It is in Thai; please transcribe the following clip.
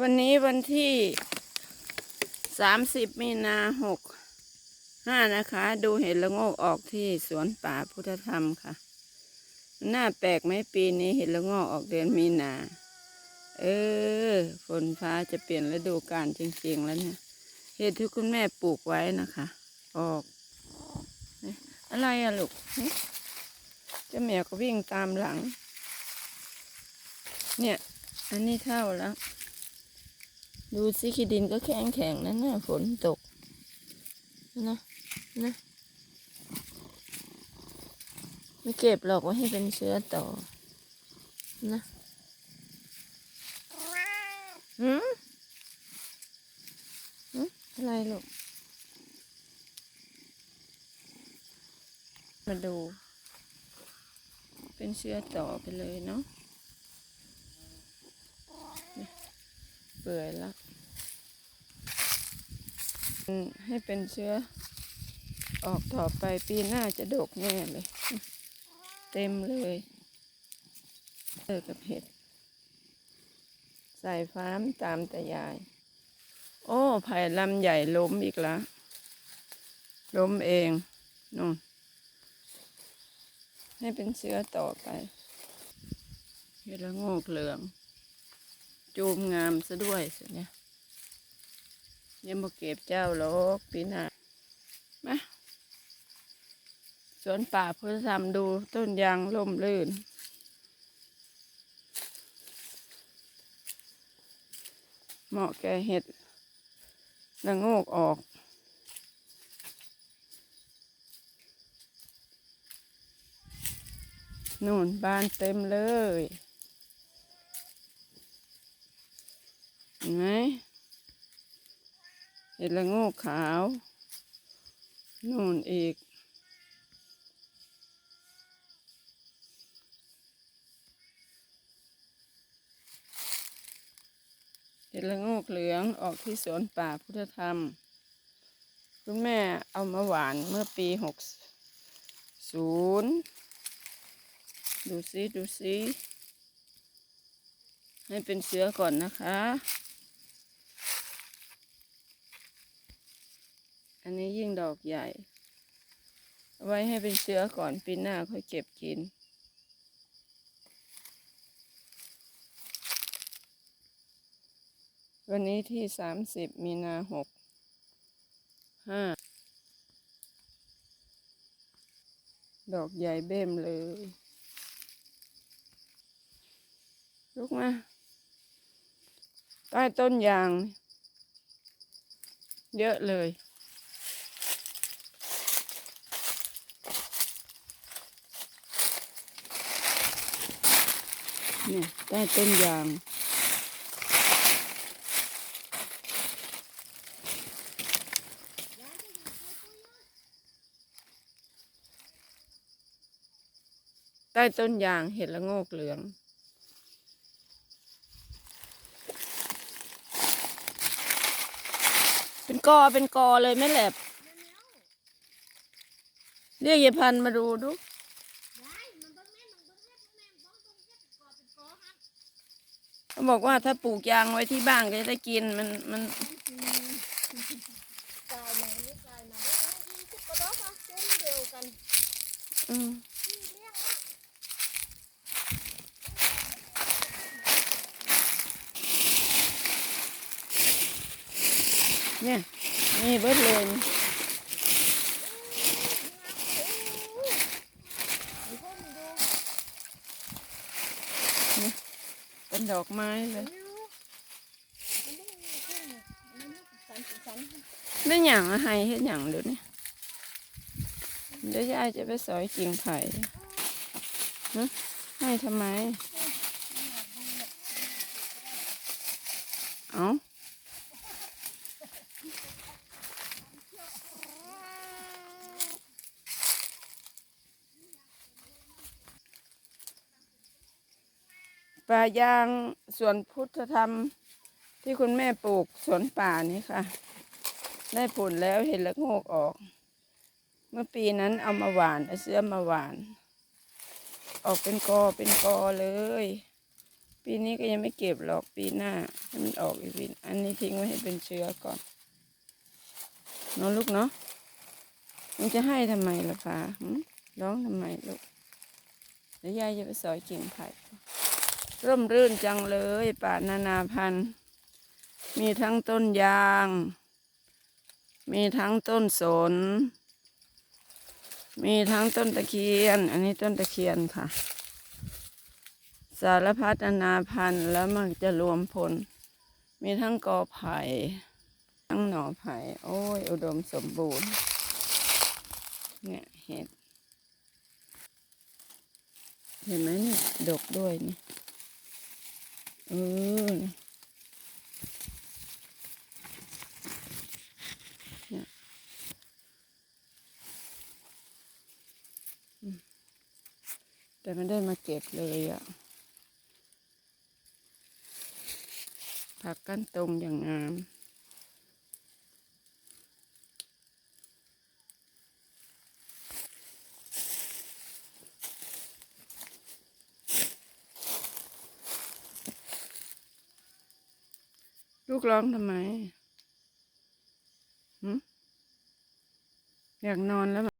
วันนี้วันที่สามสิบมีนาหกห้านะคะ ดูเห็ดละโงกออกที่สวนป่าพุทธธรรมค่ะ หน้าแปลกไหมปีนี้เห็ดละโงกออกเดือนมีนา เออ ฝนฟ้าจะเปลี่ยนฤดูกาลจริงๆแล้วเนี่ย เห็ดที่คุณแม่ปลูกไว้นะคะ ออก อะไรอะลูกเจ้าแมวก็วิ่งตามหลัง เนี่ย อันนี้เท่าแล้ว ดูสิขี้ดินก็แข็งแข็งนั่นน่ะฝนตกนะนะไม่เก็บหรอกว่าให้เป็นเชื้อต่อ นะหืมหืมอะไรลูก มาดู เป็นเชื้อต่อไปเลยเนาะเปื่อยแล้ว ให้เป็นเชื้อ ออกต่อไปปีหน้าจะดกแน่เลย เต็มเลยเออกับเห็ด ใส่ฟ้ามตามแต่ยาย โอ้ไผ่ลำใหญ่ล้มอีกแล้วล้มเองนู่นให้เป็นเชื้อต่อไปเห็ดละโงกเหลือง จูมงามซะด้วยสิเนี่ย ยังมาเก็บเจ้าหรอกปีหน้ามาสวนป่าพุทธธรรมดูต้นยางล่มลื่น เหมาะแก่เห็ดละโงกออก นู่นบานเต็มเลยเห็นไหม ห็ดละโงกขาวนู่นอีก เห็ดละโงกเหลืองออกที่สวนป่าพุทธธรรม คุณแม่เอามาหวานเมื่อปีหกศูนย์ดูซิดูซิให้เป็นเชื้อก่อนนะคะ นนี้ยิ่งดอกใหญ่ ไว้ให้เป็นเชื้อก่อนปีหน้าค่อยเก็บกิน วันนี้ที่สามสิบมีนาหกห้าดอกใหญ่เบ้มเลย ลุกมา ใต้ต้นยาง เยอะเลย เนี่ยใต้ต้นยาง ใต้ต้นยางเห็ดละโงกเหลืองเป็นกอเป็นกอเลยไม่แหลบเรียกยายพันมาดูดู เขาบอกว่าถ้าปลูกยางไว้ที่บ้านก็จะได้กินมันมันกายมานี่กายมาได้ยี่สิบกว่าดอกอะเส้นเดียวกันอืมที่เลี้ยงอะเนี่ยนี่เบิดเลย มีคนดู เป็นดอกไม้เลยมันดูมันดูมีคนมันดูสันสิสันไม่หยังอะให้เฮ็ดหยังเดี๋ยวนี้เดี๋ยวยายจะไปสอยกิ่งไผ่ฮะให้ทำไม เอา ป่ายางสวนพุทธธรรมที่คุณแม่ปลูกสวนป่านี้ค่ะ ได้ผลแล้วเห็นแล้วโงกออก เมื่อปีนั้นเอามาหวานเอาเสื้อมาหวาน ออกเป็นกอเป็นกอเลย ปีนี้ก็ยังไม่เก็บหรอกปีหน้าให้มันออกอีกปีอันนี้ทิ้งไว้ให้เป็นเชื้อก่อนเนาะลูกเนาะมันจะให้ทำไมล่ะฟ้าร้องทำไมลูกเดี๋ยวยายจะไปสอยกิ่งไผ่ ร่มรื่นจังเลยป่านานาพันธุ์ มีทั้งต้นยาง มีทั้งต้นสน มีทั้งต้นตะเคียน อันนี้ต้นตะเคียนค่ะ สารพัดนานาพันธุ์แล้วมันจะรวมผล มีทั้งกอไผ่ ทั้งหน่อไผ่ โอ้ย อุดมสมบูรณ์ เนี่ยเห็ด เห็นไหมเนี่ย ดกด้วยนี่ เออนี่เนี่ยอืมแต่ไม่ได้มาเก็บเลยอะ่ะ ผักกั้นตรงอย่างงาม ลูกร้องทำไมอยากนอนแล้ว